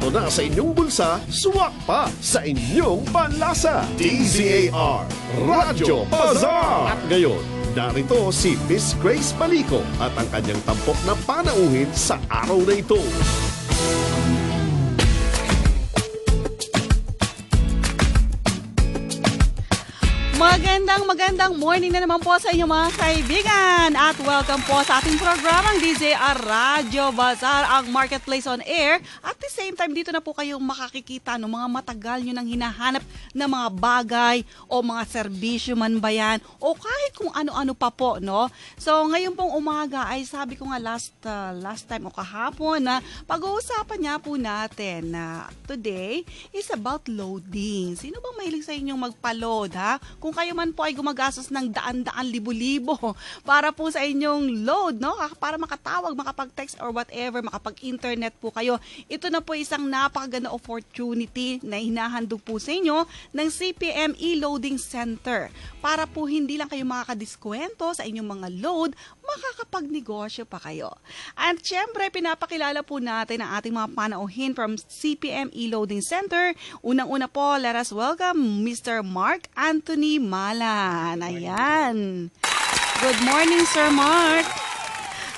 Sakto na sa inyong bulsa, suwak pa sa inyong panlasa. DZAR, Radyo Bazaar. At ngayon, narito si Miss Grace Balico at ang kanyang tampok na panauhin sa araw na ito. Magandang magandang morning na naman po sa inyo mga kaibigan at welcome po sa ating programang DJR Radyo Bazaar, ang Marketplace on Air. At the same time, dito na po kayo makakikita ng mga matagal nyo nang hinahanap na mga bagay o mga serbisyo man ba yan o kahit kung ano-ano pa po, no? So, ngayon pong umaga ay sabi ko nga last, uh, last time o kahapon na pag-uusapan niya po natin na today is about loading. Sino bang mahilig sa inyong magpa-load, ha? Kung kayo man po ay gumagastos ng daan-daan libo-libo para po sa inyong load, no? Para makatawag, makapag-text or whatever, makapag-internet po kayo. Ito na po isang napakaganda opportunity na hinahandog po sa inyo ng CPM e-loading center para po hindi lang kayo makakadiskwento sa inyong mga load, makakapagnegosyo pa kayo. At syempre, pinapakilala po natin ang ating mga panauhin from CPM e-loading center. Unang-una po, let us welcome Mr. Mark Anthony Malan. Ayan. Good morning, Sir Mark.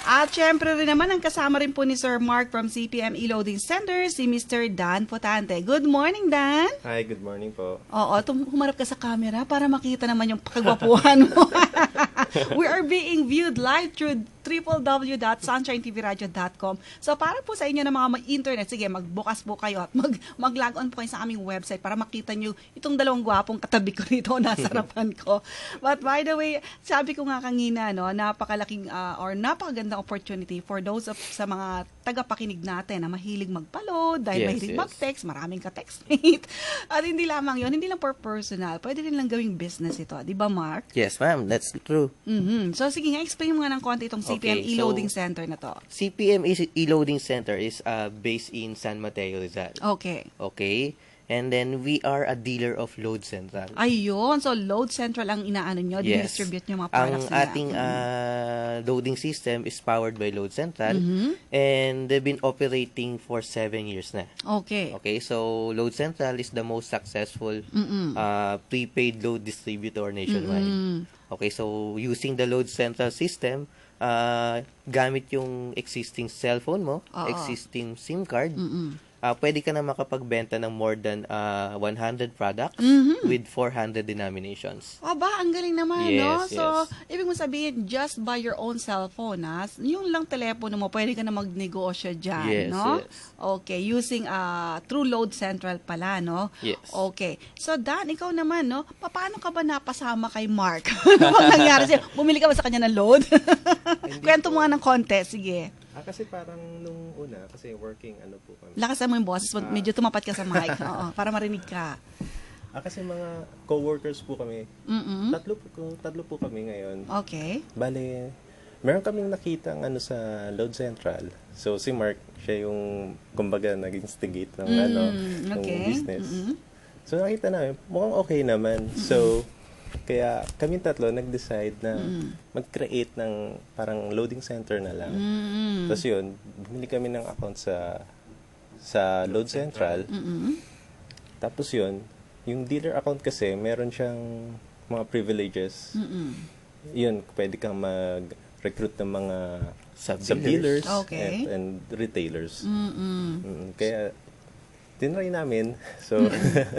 At syempre rin naman, ang kasama rin po ni Sir Mark from CPM E-Loading Center, si Mr. Dan Potante. Good morning, Dan. Hi, good morning po. Oo, tum- humarap ka sa camera para makita naman yung kagwapuhan mo. We are being viewed live through www.sunshinetvradio.com. So para po sa inyo na mga mag-internet, sige, magbukas po kayo at mag mag-log on po kayo sa aming website para makita nyo itong dalawang gwapong katabi ko rito nasa harapan ko. But by the way, sabi ko nga kanina, no, napakalaking uh, or napakagandang opportunity for those of, sa mga tagapakinig natin na mahilig magpa-load, dahil Yes, mahilig yes. mag-text, maraming ka-textmate. At hindi lamang yon hindi lang for personal, pwede rin lang gawing business ito. Di ba, Mark? Yes, ma'am. That's true. Mhm. So, sige nga, explain mo nga ng konti itong CPM Okay, e-loading so- center na to. CPM is e-loading center is uh, based in San Mateo, Rizal. Okay. Okay? And then we are a dealer of Load Central. Ayun. So, load central ang inaano nyo, Yes. distribute nyo mga Ang products nila. ating uh, loading system is powered by Load Central Mhm. and they've been operating for seven years na. Okay. Okay, so Load Central is the most successful uh, prepaid load distributor nationwide. Mm-mm. Okay, so using the Load Central system, uh, gamit yung existing cellphone mo, Oo. existing SIM card, Mm-mm. Uh, pwede ka na makapagbenta ng more than uh, 100 products Mhm. with 400 denominations. Aba, ang galing naman, Yes, no? So, yes. ibig mo sabihin, just by your own cellphone, ha? Yung lang telepono mo, pwede ka na magnegosyo dyan, Yes, no? yes. Okay, using uh, True Load Central pala, no? Yes. Okay. So, Dan, ikaw naman, no? Paano ka ba napasama kay Mark? ano bang nangyari sa'yo? Bumili ka ba sa kanya ng load? Kwento mo nga ng konti, sige. Ah, kasi parang nung una, kasi working ano po kami. Lakasan mo yung boses, medyo tumapat ka sa mic, oo, para marinig ka. Ah, kasi mga co-workers po kami. Mm-mm. Tatlo po, tatlo po kami ngayon. Okay. Bale, meron kaming nakita ang ano sa Load Central. So, si Mark, siya yung, kumbaga, nag-instigate ng, Mm, ano, okay. ng business. Mm-mm. So, nakita namin, mukhang okay naman. So, kaya kami tatlo nag-decide na mag-create ng parang loading center na lang. Mm-mm. Tapos yun, bumili kami ng account sa sa Load Central. Mm-mm. Tapos yun, yung dealer account kasi, meron siyang mga privileges. Mm-mm. Yun, pwede kang mag-recruit ng mga Sub-dealers. sub-dealers Okay. and, and retailers. Mm-mm. Mm, kaya, tinry namin. So,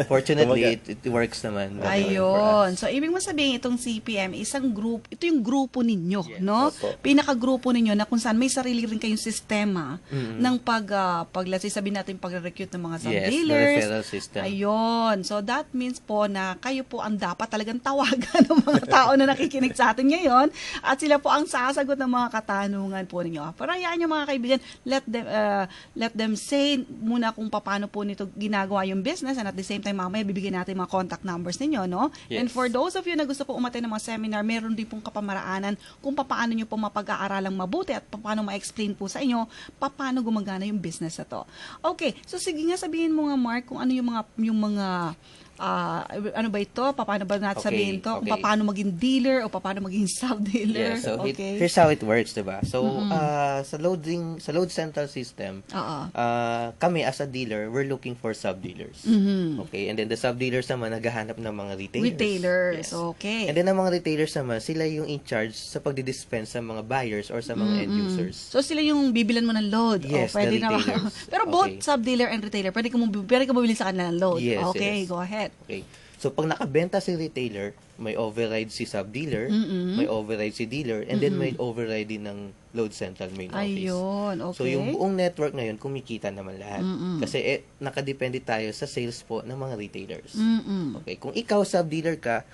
Fortunately, it, it works naman. Ayun. So, ibig mo sabihin, itong CPM, isang group, ito yung grupo ninyo, no? Opo. Pinaka-grupo ninyo na kung saan may sarili rin kayong sistema Mm. ng pag, uh, pag let's say, sabihin natin, pag-recruit ng mga Yes, the sub-dealers. referral system. Ayun. So, that means po na kayo po ang dapat talagang tawagan ng mga tao na nakikinig sa atin ngayon at sila po ang sasagot ng mga katanungan po ninyo. Pero hayaan nyo mga kaibigan, let them, uh, let them say muna kung paano po nito ginagawa yung business and at the same time mamaya bibigyan natin mga contact numbers ninyo, no? Yes. And for those of you na gusto po umattend ng mga seminar, meron din pong kapamaraanan kung paano nyo po mapag-aaralang mabuti at paano ma-explain po sa inyo paano gumagana yung business na to. Okay, so sige nga sabihin mo nga Mark kung ano yung mga yung mga ah, ano ba ito? Paano ba natin Okay, sabihin to? Kung okay. paano maging dealer o paano maging sub-dealer? Yeah, so it- okay. here's how it works, 'di ba? So ah, sa loading sa load central system, Oo. ah, kami as a dealer, we're looking for sub-dealers. Okay, and then the sub-dealers naman naghahanap ng mga retailers. Retailers, Yes. okay. And then ang mga retailers naman, sila yung in charge sa pagdi-dispense sa mga buyers or sa mga end users. So sila yung bibilan mo ng load. Yes, o, pwede the na retailers. Pero both Okay. sub-dealer and retailer, pwede ka mo pwede ka bumili sa kanila ng load. Yes, okay, yes. go ahead. Okay. So pag nakabenta si retailer, may override si sub-dealer, may override si dealer, and then may override din ng load central main office. Ayun, okay. So yung buong network ngayon kumikita naman lahat. Kasi eh, nakadepende tayo sa sales po ng mga retailers. Mm-mm. Okay, kung ikaw sub-dealer ka,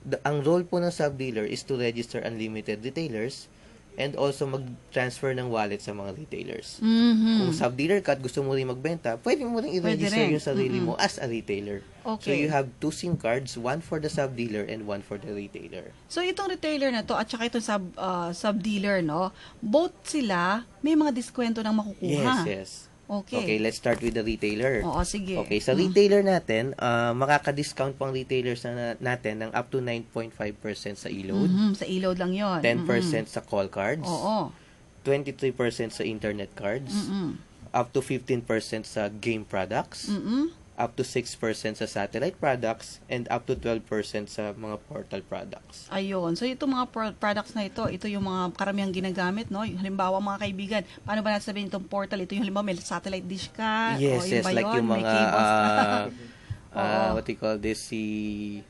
the- ang role po ng sub-dealer is to register unlimited retailers and also mag-transfer ng wallet sa mga retailers. Mhm. Kung sub-dealer ka at gusto mo rin magbenta, pwede mo rin i-register yung sarili mo as a retailer. So Okay. you have two SIM cards, one for the sub-dealer and one for the retailer. So itong retailer na to at saka itong sub uh, sub-dealer no, both sila may mga diskwento nang makukuha. Yes, yes. Okay. Okay, let's start with the retailer. Oo, sige. Okay, sa retailer natin, ah, makaka-discount pang retailers na natin ng up to 9.5% sa e-load, Mhm, sa ilod lang 'yon. 10% sa call cards, Oo. 23% sa internet cards, Mm-mm. up to 15% sa game products, Mm-mm. Up to 6% sa satellite products, and up to 12% sa mga portal products. Ayun. So, itong mga pro- products na ito, ito yung mga karamihang ginagamit, no? Halimbawa, mga kaibigan, paano ba natin sabihin itong portal? Ito yung halimbawa, may satellite dish ka? Yes, o yun yes, ba like yun? yung May mga, Oo. ah, what you call this, si,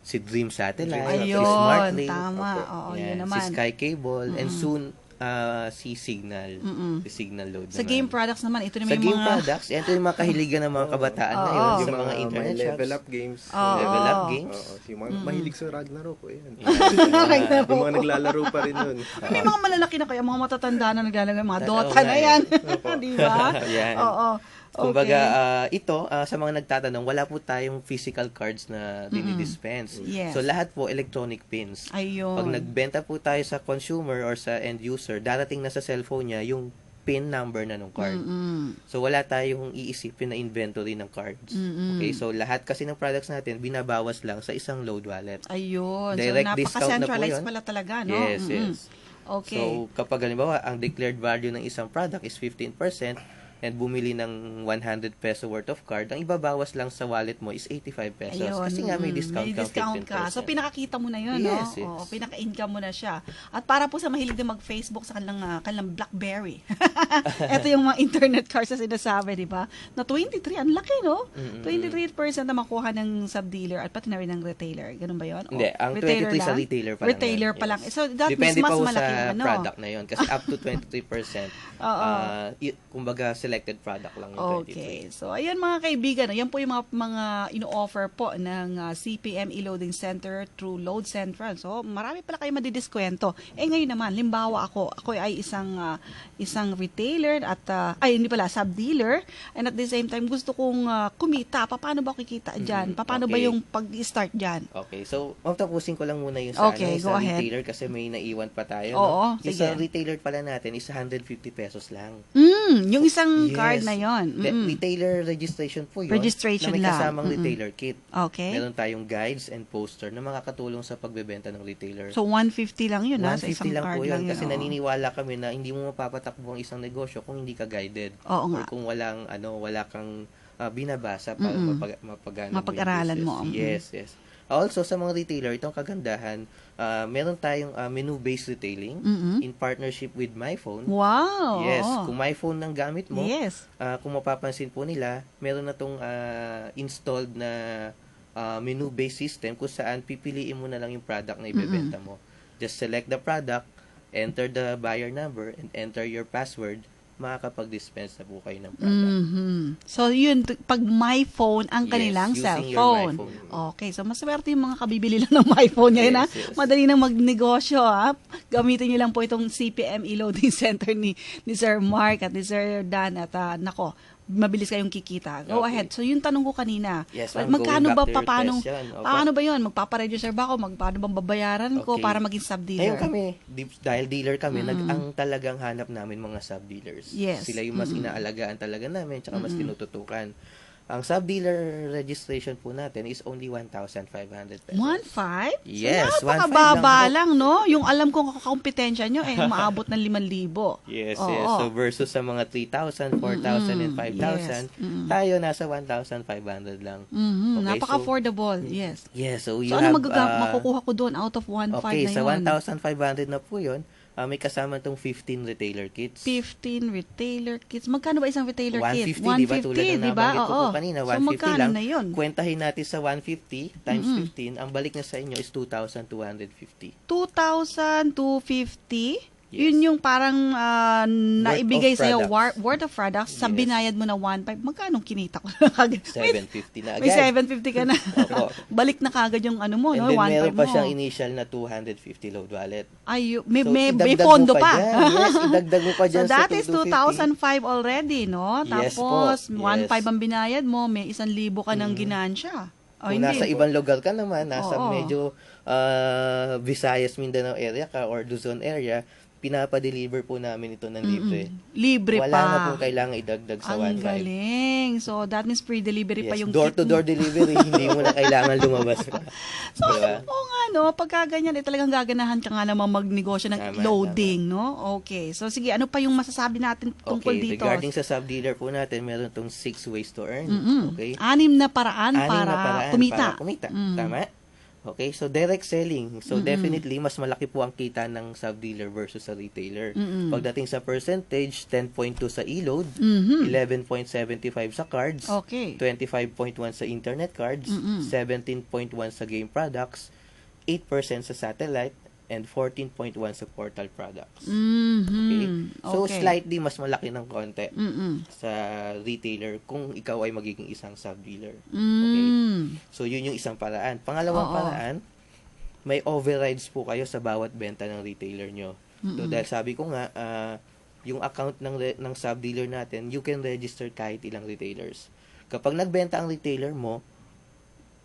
si Dream Satellite, si Ayun, SmartLink, tama. Oo, yan, yun naman. si Sky Cable, and soon, ah, si Signal, Mm-mm. si Signal Load Sa naman. game products naman, ito Sa naman yung game mga... products, ito yung mga kahiligan ng mga kabataan Oo. ngayon Yung sa mga internet may shops. level up games. Oo. Level up games. Oo, si mga mahilig sa Ragnarok po yan. Ragnarok. yung mga naglalaro pa rin nun. May mga malalaki na kaya, mga matatanda na naglalagay, mga Dota na eh. yan. Di ba? Oo. Kumbaga, Okay. ah, ito, ah, sa mga nagtatanong, wala po tayong physical cards na dinidispense. Yes. So, lahat po electronic pins. Ayun. Pag nagbenta po tayo sa consumer or sa end user, darating na sa cellphone niya yung pin number na ng card. Mm-mm. So, wala tayong iisipin na inventory ng cards. Mm-mm. Okay, so lahat kasi ng products natin, binabawas lang sa isang load wallet. Ayun. Direct so, discount na po yun. pala talaga, no? Yes, Mm-mm. yes. Okay. So, kapag halimbawa, ang declared value ng isang product is 15% and bumili ng 100 peso worth of card, ang ibabawas lang sa wallet mo is 85 pesos. Ayun, Kasi nga may mm, discount, may discount ka. ka 15%. So, pinakakita mo na yun, Yes, no? yes. Pinaka-income mo na siya. At para po sa mahilig din mag-Facebook sa kanilang, ah, kanilang BlackBerry. Ito yung mga internet cards na sinasabi, di ba? Na 23, ang laki, no? 23% na makuha ng sub-dealer at pati na rin ng retailer. Ganun ba yun? O, Hindi, ang 23 sa lang? retailer pa lang. Retailer pa lang. Yes. So, that Depende means mas pa po malaki, sa ano? product na yon Kasi up to 23%, Oo. y- kumbaga selected product lang yung 23. Okay. So, ayan mga kaibigan, no, yan po yung mga, mga ino-offer po ng ah, CPM e-loading center through Load Central. So, marami pala kayo madidiskwento. Eh ngayon naman, limbawa ako, ako ay isang ah, isang retailer at ah, ay hindi pala sub-dealer and at the same time gusto kong ah, kumita. Paano ba ako kikita diyan? Mm, Paano ba okay. yung pag-start diyan? Okay, so matapusin ko lang muna yung sa, Okay, ano, sa ahead. retailer kasi may naiwan pa tayo. Oo, no? Yung sige. sa retailer pala natin is 150 pesos lang. Mm, yung isang Yes. card na 'yon. Le- retailer registration po yun. Registration na may lang. kasamang Mm-mm. retailer kit. Okay. Meron tayong guides and poster na makakatulong sa pagbebenta ng retailer. So 150 lang 'yun ha, sa 150 isang lang card po yun lang yun. kasi oo. naniniwala kami na hindi mo mapapatakbo ang isang negosyo kung hindi ka guided. Oo Or nga. kung walang ano, wala kang ah, binabasa para Mm-mm. mapag, mapagana Mapag-aralan mo, mm. Yes, yes. Also, sa mga retailer, itong kagandahan, ah, meron tayong ah, menu-based retailing Mm-mm. in partnership with MyPhone. Wow. Yes, kung MyPhone ng gamit mo, Yes. Ah, kung mapapansin po nila, meron na tong ah, installed na ah, menu-based system kung saan pipiliin mo na lang yung product na ibebenta mo. Just select the product, enter the buyer number, and enter your password, makakapag-dispense na po kayo ng product. Mhm. So, yun, pag my phone ang Yes, kanilang your cellphone. Okay, so maswerte yung mga kabibili lang ng my phone ngayon, ha? Yes, yes. Madali nang magnegosyo, ha? Gamitin nyo lang po itong CPM e-loading center ni, ni Sir Mark at ni Sir Dan at, ah, nako, mabilis kayong kikita. Go Okay. ahead. So, yung tanong ko kanina, Yes, well, magkano ba, your paano, paano ba yun? Magpaparegister ba ako? Mag, paano bang babayaran ko Okay. para maging sub-dealer? Ngayon kami, di- dahil dealer kami, nag, ang talagang hanap namin mga sub-dealers. Yes. Sila yung mas inaalagaan talaga namin, tsaka mas tinututukan. Ang sub-dealer registration po natin is only 1,500 pesos. 1.5? Yes, so, 1.5 napakababa lang lang, no? Yung alam kong kakompetensya nyo, eh, maabot ng 5,000. Yes, Oo. yes. So versus sa mga 3,000, 4,000, and 5,000, Yes. Mm-mm. tayo nasa 1,500 lang. Mhm, Okay, Napaka-affordable, yes. Yes, so you So, ano have... magaga- uh, makukuha ko doon out of 1.5 Okay, na sa yun? 1,500 na po yun, ah, may kasama tong 15 retailer kits. 15 retailer kits. Magkano ba isang retailer kit? 150, di ba? Tulad ng di ba? nabanggit ko po kanina, So, 150 magkano lang. na yun? Kwentahin natin sa 150 times 15, ang balik na sa inyo is 2,250. 2,250? Yes. Yun yung parang ah, naibigay sa'yo war- worth of products sa binayad mo na 1.5. Magkano kinita ko? May- 750 na agad. May 750 ka na. Balik na kagad yung ano mo, And no? then 1.5 meron pa mo. siyang initial na 250 load wallet. Ay, may, So, may, may pondo pa. dyan. Yes, idagdag mo pa so, dyan sa that is 2,250. 2,005 already, no? Yes po. Tapos, Yes. 1.5 ang binayad mo, may 1,000 ka ng ginansya. O, Kung nasa ibang lugar ka naman, nasa Oo. medyo ah, Visayas, Mindanao area ka or Luzon area, pinapa-deliver po namin ito ng libre. Libre Wala pa. na pong kailangan idagdag sa Ang 1.5. galing. So, that means free delivery pa Yes, yung door kit to mo. door delivery, hindi mo na kailangan lumabas pa. So, Diba? oo nga, no? Pagka ganyan, eh, talagang gaganahan ka nga naman magnegosyo ng Tama, loading, no? Okay. So, sige, ano pa yung masasabi natin tungkol Okay, dito? regarding sa sub-dealer po natin, meron tong six ways to earn. Mm-mm. Okay? Anim na paraan Anim para na paraan kumita. Para kumita. Mm. Tama? Okay, so direct selling. So definitely mas malaki po ang kita ng sub-dealer versus sa retailer. Mm-mm. Pagdating sa percentage, 10.2 sa e-load, Mhm. 11.75 sa cards, Okay. 25.1 sa internet cards, Mm-mm. 17.1 sa game products, 8% sa satellite, and 14.1 sa portal products. Mhm. Okay? So Okay. slightly mas malaki ng konti Mm-mm. sa retailer kung ikaw ay magiging isang sub-dealer. Mm. So, yun yung isang paraan. Pangalawang Oo. paraan, may overrides po kayo sa bawat benta ng retailer nyo. So, Mm-mm. dahil sabi ko nga, ah, yung account ng, re- ng sub-dealer natin, you can register kahit ilang retailers. Kapag nagbenta ang retailer mo,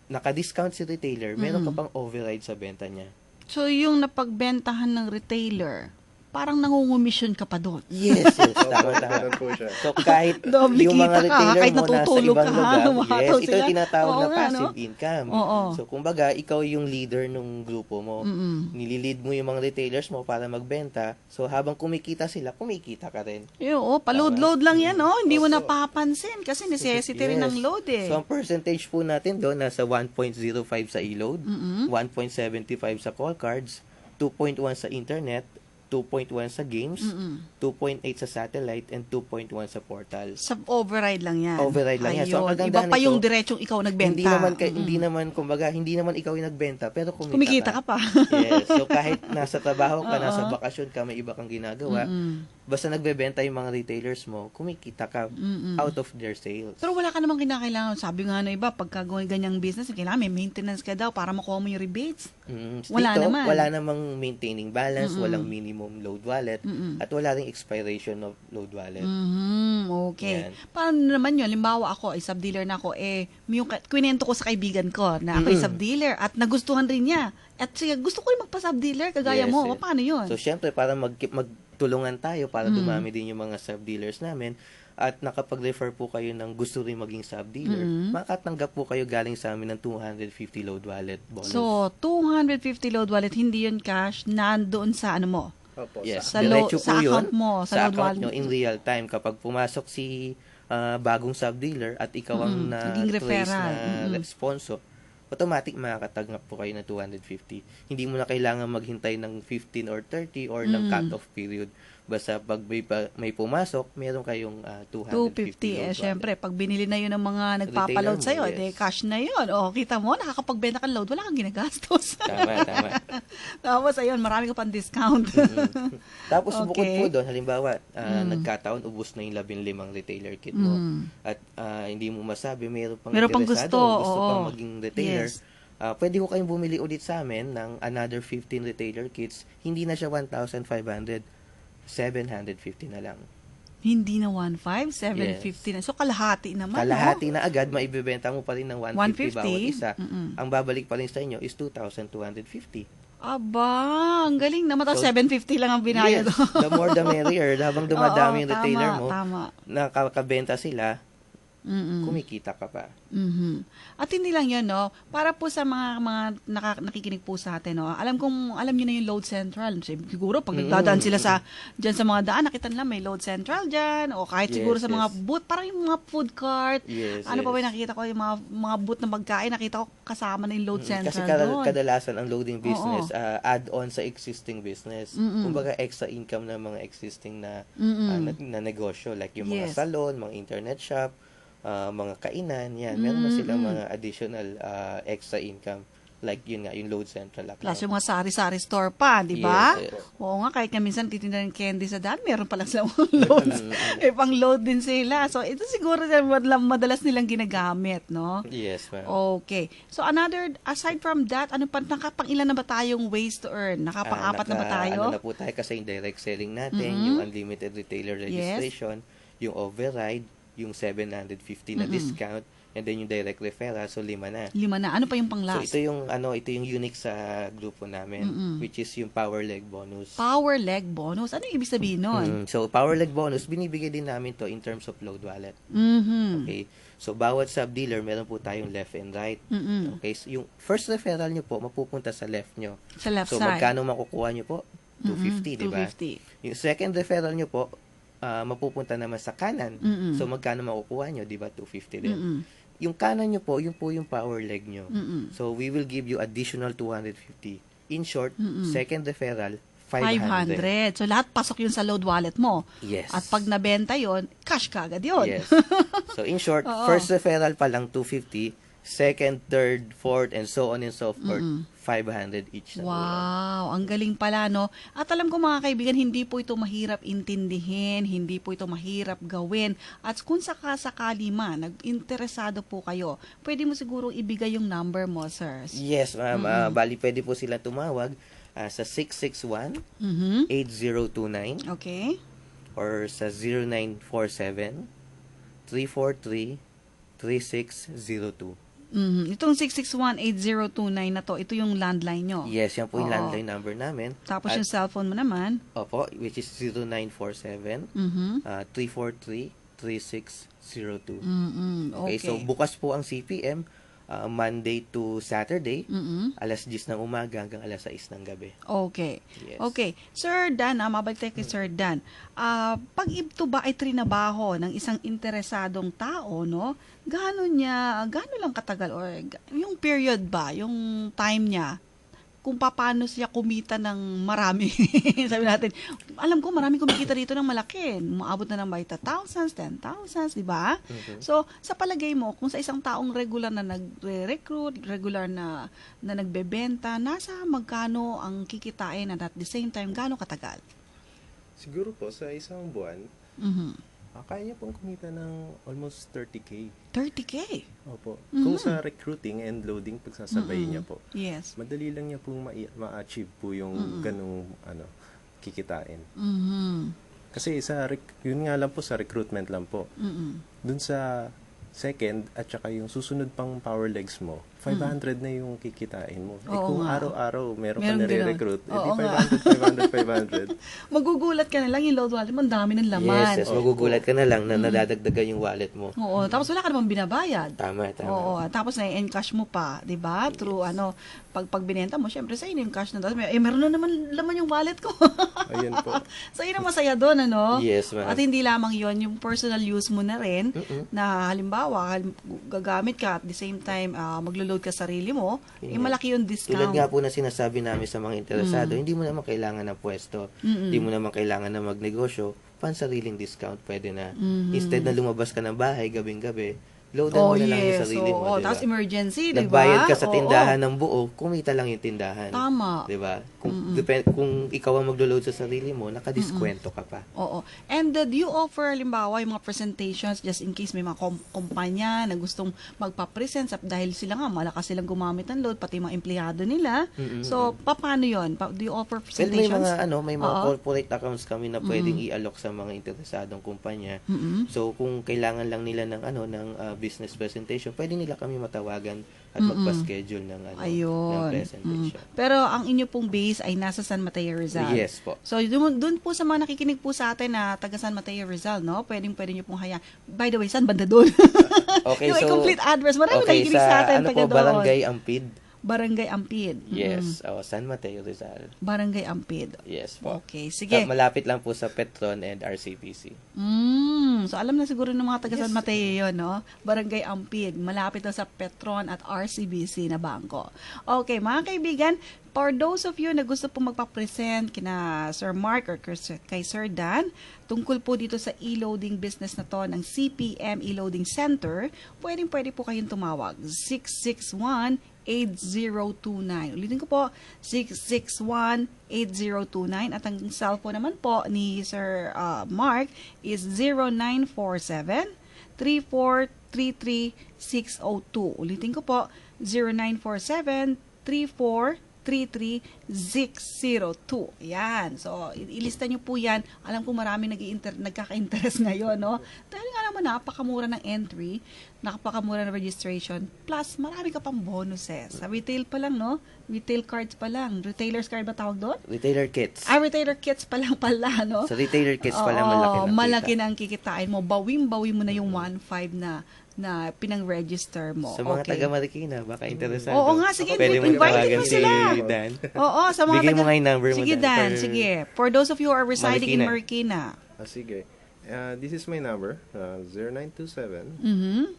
naka-discount si retailer, meron ka Mm-mm. pang override sa benta niya. So, yung napagbentahan ng retailer, parang nangungumisyon ka pa doon. Yes, yes. tama, tama. So, kahit Doble yung mga ka, retailer kahit mo nasa natutulog ibang ka, lugar, yes, ito sila. yung tinatawag Oo na nga, passive no? income. Oo. So, kumbaga, ikaw yung leader ng grupo mo. Mm-mm. Nililid mo yung mga retailers mo para magbenta. So, habang kumikita sila, kumikita ka rin. Yung, oh, pa-load-load lang yan, oh. Hindi mo napapansin kasi necessity rin Yes. ng load, eh. So, ang percentage po natin doon, nasa 1.05 sa e-load, Mm-mm. 1.75 sa call cards, 2.1 sa internet, 2.1 sa games, Mm-mm. 2.8 sa satellite, and 2.1 sa portals. Sa override lang yan. Override lang yan. So, ang Ayun. Iba pa yung nito, diretsong ikaw nagbenta. Hindi naman kay, Mm-mm. hindi naman kumbaga hindi naman ikaw yung nagbenta pero kumita, Kumikita ka pa. yes. So kahit nasa trabaho ka, nasa bakasyon ka, may iba kang ginagawa, Mm-mm. basta nagbebenta yung mga retailers mo, kumikita ka Mm-mm. out of their sales. Pero wala ka namang kinakailangan. Sabi nga na iba, pagka ganyang business, kailangan may maintenance ka daw para makuha mo yung rebates. Mm, wala dito, naman. wala namang maintaining balance, Mm-mm. walang minimum load wallet, Mm-mm. at wala ring expiration of load wallet. Mhm, okay. Yan. Paano naman yun? Limbawa ako, ay sub-dealer na ako, eh, yung kwento ko sa kaibigan ko na ako ay Mm-mm. sub-dealer at nagustuhan rin niya. At sige, gusto ko rin magpa-sub-dealer, kagaya Yes, mo. yes. Paano yun? So, syempre, para mag, magtulungan tayo, para Mm. dumami din yung mga sub-dealers namin, at nakapag-refer po kayo ng gusto rin maging sub-dealer, Mm. makatanggap po kayo galing sa amin ng 250 load wallet bonus. So, 250 load wallet, hindi yun cash, nandoon sa ano mo. Opo, yes, sa diretso lo- sa po yun, account mo, sa sa, account wallet. nyo in real time. Kapag pumasok si ah, bagong sub-dealer at ikaw ang Mm, na-trace referral. na Mm-mm. sponsor, automatic makakatanggap po kayo ng 250. Hindi mo na kailangan maghintay ng 15 or 30 or ng Mm. cut-off period. Basta pag may, pa- may pumasok, meron kayong ah, 250. 250. Eh, syempre, pag binili na yun ng mga nagpapaload sa'yo, yes. de cash na yun. O, kita mo, nakakapagbenta ka ng load, wala kang ginagastos. Tama, tama. Tapos, ayun, marami ka pang discount. Mm. Tapos bukod Okay. po doon, halimbawa, ah, Mm. nagkataon, ubus na yung 15 retailer kit mo. Mm. At ah, hindi mo masabi, mayroon pang Meron pang gusto, gusto oo. pang maging retailer. Yes. Ah, pwede ko kayong bumili ulit sa amin ng another 15 retailer kits. Hindi na siya 1,500. 750 na lang. Hindi na 1.5, 750 na. So, kalahati naman, Kalahati na agad, maibebenta mo pa rin ng 150, 150? bawat isa. Mm-mm. Ang babalik pa rin sa inyo is 2,250. Aba, ang galing naman. Tapos So, 750 lang ang binayad. Yes, the more the merrier. Habang dumadami yung Oo, retailer tama, mo, Tama. nakakabenta sila, Mm-mm. kumikita ka pa. Mhm. At hindi lang 'yan, no. Para po sa mga mga naka- nakikinig po sa atin, no. Alam kong alam niyo na yung load central. Siguro pag nagdadaan sila sa diyan sa mga daan, nakita nila may load central diyan o kahit Yes, siguro sa mga yes. booth, parang yung mga food cart. Yes, ano pa ba yes. yung nakikita ko yung mga mga booth na pagkain, nakita ko kasama na yung load Mm, central Kasi kada- doon. kadalasan ang loading business Oo. ah, add-on sa existing business. Mm-mm. Kumbaga extra income ng mga existing na Mm-mm. ah, na, na negosyo like yung mga Yes. salon, mga internet shop, ah, mga kainan, yan. Meron na silang Mm-mm. mga additional ah, extra income like yun nga yung load central account. Plus yung mga sari-sari store pa, di ba? Yes, yes. Oo nga, kahit nga minsan titinda ng candy sa daan, meron pala silang loads. eh, pang load din sila. So, ito siguro madalas, nilang ginagamit, no? Yes, ma'am. Okay. So, another, aside from that, ano pa, nakapang ilan na ba tayong ways to earn? Nakapang-apat Ah, na ba naka- tayo? Ano na po tayo kasi yung direct selling natin, Mhm. yung unlimited retailer registration, yung override, yung 750 na Mhm. discount, and then yung direct referral, so lima na. Lima na. Ano pa yung pang So last? ito yung ano, ito yung unique sa grupo namin, Mm-mm. which is yung power leg bonus. Power leg bonus. Ano yung ibig sabihin nun? Mm, so power leg bonus, binibigay din namin to in terms of load wallet. Mhm. Okay? So bawat sub dealer meron po tayong left and right. Mm-mm. Okay? So, yung first referral nyo po mapupunta sa left nyo. Sa left So side. magkano makukuha nyo po? 250, Mhm. di ba? 250. Yung second referral nyo po, ah, mapupunta naman sa kanan. Mm-mm. So, magkano makukuha nyo? Di ba? 250 din. Mm-mm. Yung kanan nyo po, yun po yung power leg nyo. Mm-mm. So, we will give you additional 250. In short, Mm-mm. second referral, 500. 500. So, lahat pasok yun sa load wallet mo. Yes. At pag nabenta yon cash ka agad yun. Yes. So, in short, first referral pa lang 250, second, third, fourth, and so on and so forth, Mm-mm. 500 each na. Wow, ang galing pala, no? At alam ko mga kaibigan, hindi po ito mahirap intindihin, hindi po ito mahirap gawin. At kung sakasakali man, nag-interesado po kayo, pwede mo siguro ibigay yung number mo, sir. Yes, ma'am. Ah, bali, pwede po sila tumawag ah, sa 661 Mhm. 8029 Okay. or sa 0947 343 3602. Mhm. Itong 6618029 na to, ito yung landline nyo. Yes, yan po yung Oo. landline number namin. Tapos At- yung cellphone mo naman. Opo, which is 0947 Mhm. ah, 343 3602. Mhm. Okay, Okay. so bukas po ang CPM ah, Monday to Saturday, Mhm. alas 10 ng umaga hanggang alas 6 ng gabi. Okay. Yes. Okay. Sir Dan, ah, mabalik tayo kay Sir Dan. Ah, pag ito ba ay trinabaho ng isang interesadong tao, no? Gaano niya, gaano lang katagal or yung period ba, yung time niya, kung paano siya kumita ng marami. Sabi natin, alam ko marami kumikita dito ng malaki. Maabot na ng by thousands, ten thousands, di ba? So, sa palagay mo, kung sa isang taong regular na nagre-recruit, regular na, na nagbebenta, nasa magkano ang kikitain at at the same time, gaano katagal? Siguro po sa isang buwan, Mhm. Ah, kaya niya pong kumita ng almost 30k. 30K. Opo. Mhm. Kung sa recruiting and loading, pagsasabay Mhm. niya po, Yes. madali lang niya pong ma- ma-achieve po yung Mm-mm. ganung ano, kikitain. Mhm. Kasi sa rec- yun nga lang po sa recruitment lang po. Mhm. Dun sa second at saka yung susunod pang power legs mo, 500 na yung kikitain mo. eh Mm. Oo kung nga. araw-araw meron, Meron ka nare-recruit, nga. 500, 500, 500. Magugulat ka na lang yung load wallet mo, ang dami ng laman. Yes, yes, magugulat ka na lang na nadadagdagan yung wallet mo. Oo, tapos wala ka namang binabayad. Tama, tama. Oo, tapos na-encash mo pa, 'di ba? Through ano, pag pag binenta mo, syempre sa yung cash na may, eh meron na naman laman yung wallet ko. Ayun po. so yun ang masaya doon, ano? Yes, ma'am. At hindi lamang yon yung personal use mo na rin, Mm-mm. na halimbawa, halim- gagamit ka at the same time, ah, maglo-load ka sarili mo, eh Yeah. malaki yung discount. Tulad nga po na sinasabi namin sa mga interesado, hindi mo naman kailangan ng pwesto. Mm-mm. Hindi mo naman kailangan na magnegosyo. Pansariling discount pwede na. Mhm. Instead na lumabas ka ng bahay gabing-gabi, loadan Oh, mo na lang yung sarili mo. Oo, diba? tapos emergency, di ba? Nagbayad ka sa tindahan ng buo, kumita lang yung tindahan. Tama. Di ba? Kung, depend, kung ikaw ang maglo-load sa sarili mo, nakadiskwento ka pa. Oo. And uh, do you offer, halimbawa, yung mga presentations just in case may mga kom- kumpanya na gustong magpa-present sa- dahil sila nga, malakas silang gumamit ng load, pati mga empleyado nila. Mm-mm. So, paano yun? Pa- do you offer Well, may presentations? mga ano, may mga Oo. corporate accounts kami na pwedeng i-alok sa mga interesadong kumpanya. Mm-mm. So kung kailangan lang nila ng ano ng ah, business presentation, pwede nila kami matawagan at magpa-schedule ng ano ng Ayun. presentation. Mm. Pero ang inyo pong base ay nasa San Mateo Rizal. Yes po. So, dun, dun po sa mga nakikinig po sa atin na taga San Mateo Rizal, no? Pwedeng pwede nyo pong hayaan. By the way, saan banda doon? Okay, yung so complete address. Marami okay, nakikinig sa, atin ano taga po, doon. Barangay Ampid. Barangay Ampid. Yes, oh, San Mateo Rizal. Mm. Barangay Ampid. Yes po. Okay, sige. malapit lang po sa Petron and RCPC. Mm, so alam na siguro ng mga taga San Mateo yun, no? Barangay Ampid, malapit na sa Petron at RCBC na bangko. Okay, mga kaibigan, for those of you na gusto po magpa-present kina Sir Mark or kay Sir Dan, tungkol po dito sa e-loading business na to ng CPM E-Loading Center, pwedeng pwede po kayong tumawag. 661 8029. Ulitin ko po, 661-8029. At ang cellphone naman po ni Sir uh, Mark is 0947-3433-602. Ulitin ko po, 0947-3433-602. Yan. So, ilista nyo po yan. Alam ko marami nag nagkaka-interest ngayon, no? Dahil nga naman, napakamura ng entry, napakamura ng registration, plus marami ka pang bonuses. Sa retail pa lang, no? Retail cards pa lang. Retailer's card ba tawag doon? Retailer kits. Ah, retailer kits pa lang pala, no? Sa retailer kits pala Oo, malaki na malaki na ang kikitain mo. Bawing-bawi mo na yung 1.5 na na pinang-register mo. Sa mga okay. taga Marikina, baka interesado. Oo nga, sige, Pwede mo invite mo si. Dan. Oo, sa mga Bigay mo taga- nga yung number mo, Sige, Dan, Dan, for- sige. For those of you who are residing in Marikina. Ah, sige. Uh, this is my number, uh, 0927 Mhm.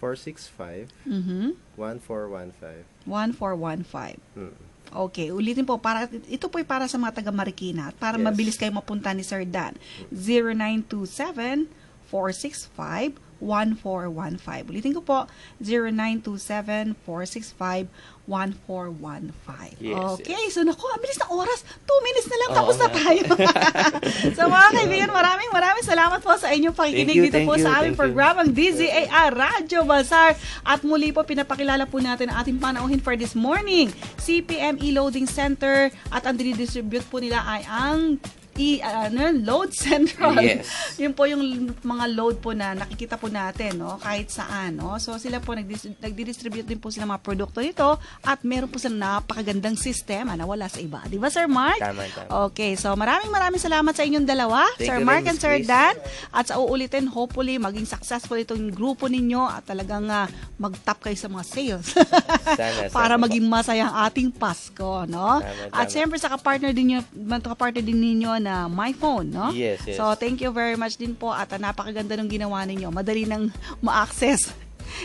465 Mhm. 1415. 1415. Hmm. Okay, ulitin po para ito po ay para sa mga taga Marikina at para Yes. mabilis kayo mapunta ni Sir Dan. 0927 465 1415. Ulitin ko po 0927 465 1415. Yes, okay, so naku, ang bilis na oras. 2 minutes na lang tapos na nga. tayo. so mga kaibigan, maraming maraming salamat po sa inyong pakikinig you, dito po you, sa aming programang DZAR Radio Bazaar. At muli po pinapakilala po natin ang ating panauhin for this morning. CPM E-Loading Center at ang dinidistribute po nila ay ang i ano, yun, load central. Yes. Yun po yung mga load po na nakikita po natin, no? Kahit saan, no? So sila po nagdi-distribute din po sila mga produkto nito at meron po silang napakagandang sistema na wala sa iba. Di ba, Sir Mark? Tama, tama. Okay, so maraming maraming salamat sa inyong dalawa, Thank Sir Mark and Sir. Dan. At sa uulitin, hopefully, maging successful itong grupo ninyo at talagang ah, mag-top kayo sa mga sales. Sana, Para sana maging masaya ang ating Pasko, no? Tama, At tama. siyempre sa kapartner din niyo, kapartner din ninyo na My Phone, no? Yes, yes. So, thank you very much din po at napakaganda ng ginawa ninyo. Madali nang ma-access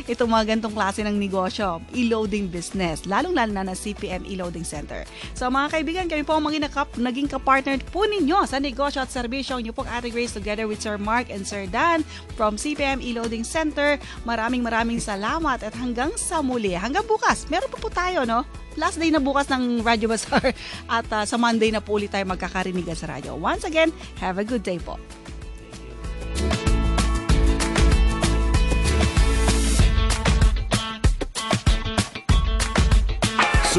itong mga gantong klase ng negosyo, e-loading business, lalong-lalo na na CPM E-Loading Center. So mga kaibigan, kami po ang maging, nakap, naging kapartner po ninyo sa negosyo at serbisyo. Niyo po Ate Grace together with Sir Mark and Sir Dan from CPM E-Loading Center. Maraming maraming salamat at hanggang sa muli. Hanggang bukas, meron pa po tayo, no? Last day na bukas ng Radyo Bazaar at ah, sa Monday na po ulit tayo magkakarinigan sa radyo. Once again, have a good day po.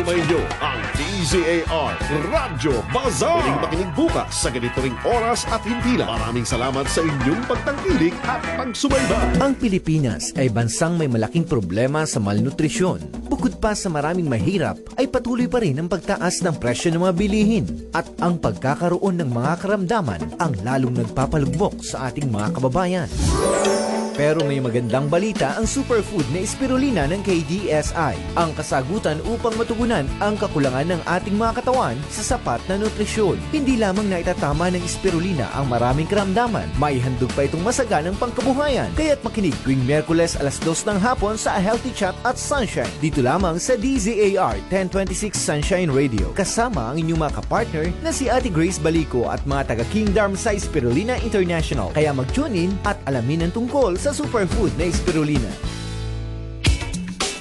Sumainyo ang DZAR Radyo Bazaar. Muling makinig bukas sa ganito ring oras at hindi lang. Maraming salamat sa inyong pagtangkilik at pagsubaybay. Ang Pilipinas ay bansang may malaking problema sa malnutrisyon. Bukod pa sa maraming mahirap, ay patuloy pa rin ang pagtaas ng presyo ng mga bilihin at ang pagkakaroon ng mga karamdaman ang lalong nagpapalugmok sa ating mga kababayan. Pero may magandang balita ang superfood na espirulina ng KDSI. Ang kasagutan upang matugunan ang kakulangan ng ating mga katawan sa sapat na nutrisyon. Hindi lamang na itatama ng espirulina ang maraming karamdaman, may handog pa itong masaganang pangkabuhayan. Kaya't makinig tuwing Merkules alas 2 ng hapon sa A Healthy Chat at Sunshine. Dito lamang sa DZAR 1026 Sunshine Radio. Kasama ang inyong mga kapartner na si Ate Grace Balico at mga taga Kingdom sa Spirulina International. Kaya mag-tune in at alamin ang tungkol sa superfood na Spirulina.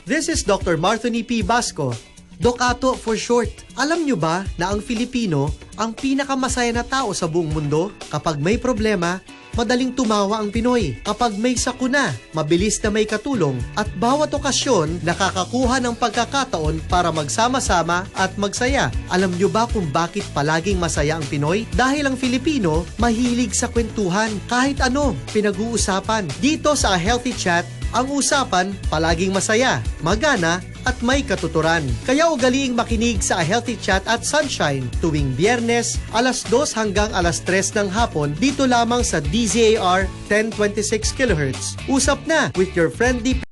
This is Dr. Marthony P. Basco. Doc Ato for short. Alam nyo ba na ang Filipino ang pinakamasaya na tao sa buong mundo? Kapag may problema, madaling tumawa ang Pinoy. Kapag may sakuna, mabilis na may katulong at bawat okasyon nakakakuha ng pagkakataon para magsama-sama at magsaya. Alam nyo ba kung bakit palaging masaya ang Pinoy? Dahil ang Filipino mahilig sa kwentuhan kahit ano pinag-uusapan. Dito sa Healthy Chat, Ang usapan, palaging masaya, magana, at may katuturan. Kaya ugaliing makinig sa A Healthy Chat at Sunshine tuwing biyernes, alas 2 hanggang alas 3 ng hapon dito lamang sa DZAR 1026 kHz. Usap na with your friendly